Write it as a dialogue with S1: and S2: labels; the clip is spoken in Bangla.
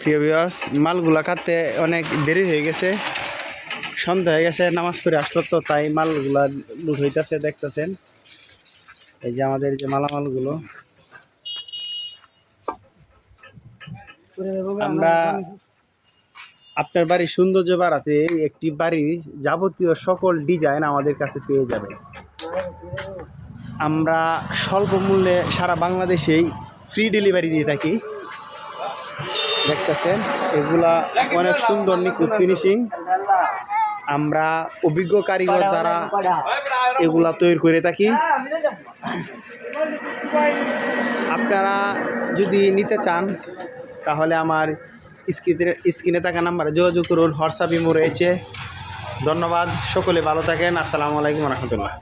S1: প্রিয় বিবাস মালগুলা কাটতে অনেক দেরি হয়ে গেছে। সন্ধ্যা হয়ে গেছে, নামাজ পড়ে আসলো তো, তাই মালগুলা লুট হইতেছে, দেখতেছেন। এই যে আমাদের যে মালামালগুলো। আমরা আপনার বাড়ির সৌন্দর্য বাড়াতে একটি বাড়ির যাবতীয় সকল ডিজাইন আমাদের কাছে পেয়ে যাবে। আমরা স্বল্প মূল্যে সারা বাংলাদেশেই ফ্রি ডেলিভারি দিয়ে থাকি। দেখতেছেন, এগুলা অনেক সুন্দর নিখুঁত ফিনিশিং আমরা অভিজ্ঞ কারিগর দ্বারা এগুলা তৈরি করে থাকি। আপনারা যদি নিতে চান, তাহলে আমার স্ক্রিনে স্ক্রিনে থাকা নাম্বারে যোগাযোগ করুন। হোয়াটসঅ্যাপ ইমো রয়েছে। ধন্যবাদ। সকলে ভালো থাকেন। আসসালামু আলাইকুম রহমতুল্লাহ।